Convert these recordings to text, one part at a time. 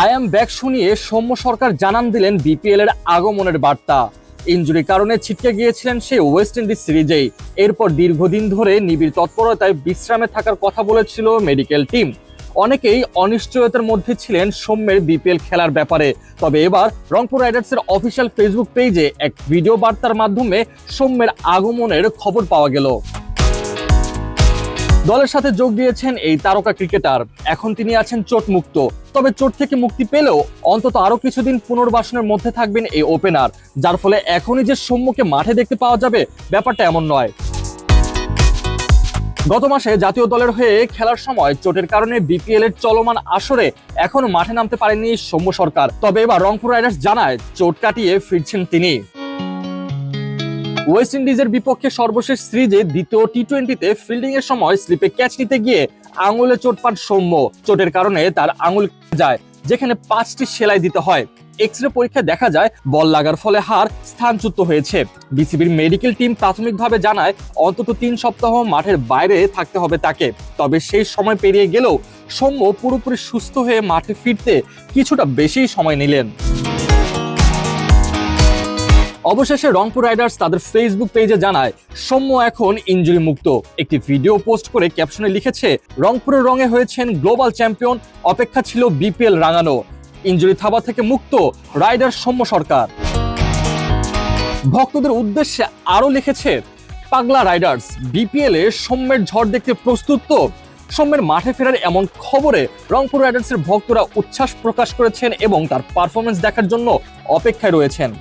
I am back শুনিয়ে সৌম্য সরকার জানান দিলেন বিপিএল এর আগমনের বার্তা। ইনজুরির কারণে ছিটকে গিয়েছিলেন সেই ওয়েস্ট ইন্ডিজ সিরিজেই। এরপর দীর্ঘদিন ধরে নিবিড় তৎপরতায় বিশ্রামে থাকার কথা বলেছিল মেডিকেল টিম অনেকেই অনিশ্চয়তার মধ্যে ছিলেন সৌম্যের বিপিএল খেলার ব্যাপারে। তবে এবার রংপুর রাইডার্সের অফিসিয়াল ফেসবুক পেজে এক ভিডিও বার্তার মাধ্যমে সৌম্যের আগমনের খবর পাওয়া গেল। দলের সাথে যোগ দিয়েছেন এই তারকা ক্রিকেটার। এখন তিনি আছেন চোট মুক্ত তবে চোট থেকে মুক্তি পেলেও অন্তত আরও কিছুদিন পুনর্বাসনের মধ্যে থাকবেন এই ওপেনার, যার ফলে এখনই যে সৌম্যকে মাঠে দেখতে পাওয়া যাবে ব্যাপারটা এমন নয়। গত মাসে জাতীয় দলের হয়ে খেলার সময় চোটের কারণে বিপিএল এর চলমান আসরে এখনও মাঠে নামতে পারেননি সৌম্য সরকার। তবে এবার রংপুর রাইডার্স জানায়, চোট কাটিয়ে ফিরছেন তিনি। ওয়েস্ট ইন্ডিজের বিপক্ষে সর্বশেষ সিরিজে দ্বিতীয় টি টোয়েন্টিতে ফিল্ডিং এর সময় স্লিপে ক্যাচ নিতে গিয়ে আঙুলে চোট পান সৌম্য। চোটের কারণে তার আঙুল যায়, যেখানে পাঁচটি সেলাই দিতে হয়। এক্স রে পরীক্ষায় দেখা যায়, বল লাগার ফলে হাড় স্থানচ্যুত হয়েছে। বিসিবির মেডিকেল টিম প্রাথমিকভাবে জানায়, অন্তত তিন সপ্তাহ মাঠের বাইরে থাকতে হবে তাকে। তবে সেই সময় পেরিয়ে গেলেও সৌম্য পুরোপুরি সুস্থ হয়ে মাঠে ফিরতে কিছুটা বেশি সময় নিলেন। অবশেষে রংপুর রাইডার্স তাদের ফেসবুক পেজে জানায়, সৌম্য এখন ইঞ্জুরি মুক্ত একটি ভিডিও পোস্ট করে ক্যাপশনে লিখেছে, রংপুরের রঙে হয়েছেন গ্লোবাল চ্যাম্পিয়ন, অপেক্ষা ছিল বিপিএল রাঙানো। ইঞ্জুরি থাবা থেকে মুক্ত রাইডার সৌম্য সরকার। ভক্তদের উদ্দেশ্যে আরও লিখেছে, পাগলা রাইডার্স, বিপিএল এ সৌম্যের ঝড় দেখতে প্রস্তুত তো? সৌম্যের মাঠে ফেরার এমন খবরে রংপুর রাইডার্সের ভক্তরা উচ্ছ্বাস প্রকাশ করেছেন এবং তার পারফরমেন্স দেখার জন্য অপেক্ষায় রয়েছেন।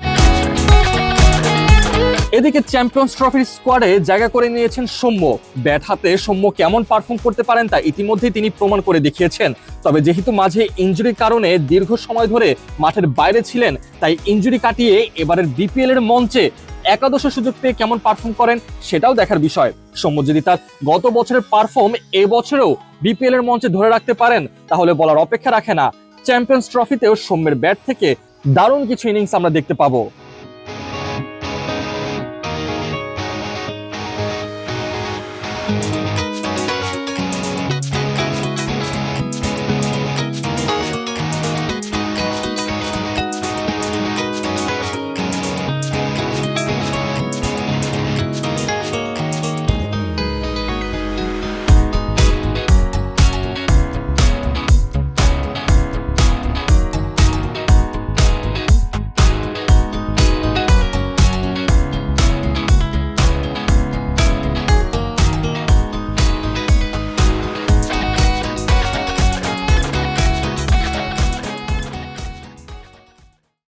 এদিকে চ্যাম্পিয়ন্স ট্রফির স্কোয়াডে জায়গা করে নিয়েছেন সৌম্য। ব্যাট হাতে সৌম্য কেমন পারফর্ম করতে পারেন তা ইতিমধ্যেই তিনি প্রমাণ করে দেখিয়েছেন। তবে যেহেতু মাঝে ইঞ্জুরির কারণে দীর্ঘ সময় ধরে মাঠের বাইরে ছিলেন, তাই ইঞ্জুরি কাটিয়ে এবারের বিপিএল এর মঞ্চে একাদশ সুযোগ পেয়ে কেমন পারফর্ম করেন সেটাও দেখার বিষয়। সৌম্য যদি তার গত বছরের পারফর্ম এ বছরেও বিপিএল এর মঞ্চে ধরে রাখতে পারেন, তাহলে বলার অপেক্ষা রাখে না। চ্যাম্পিয়ন্স ট্রফিতেও সৌম্যের ব্যাট থেকে দারুণ কিছু ইনিংস আমরা দেখতে পাবো।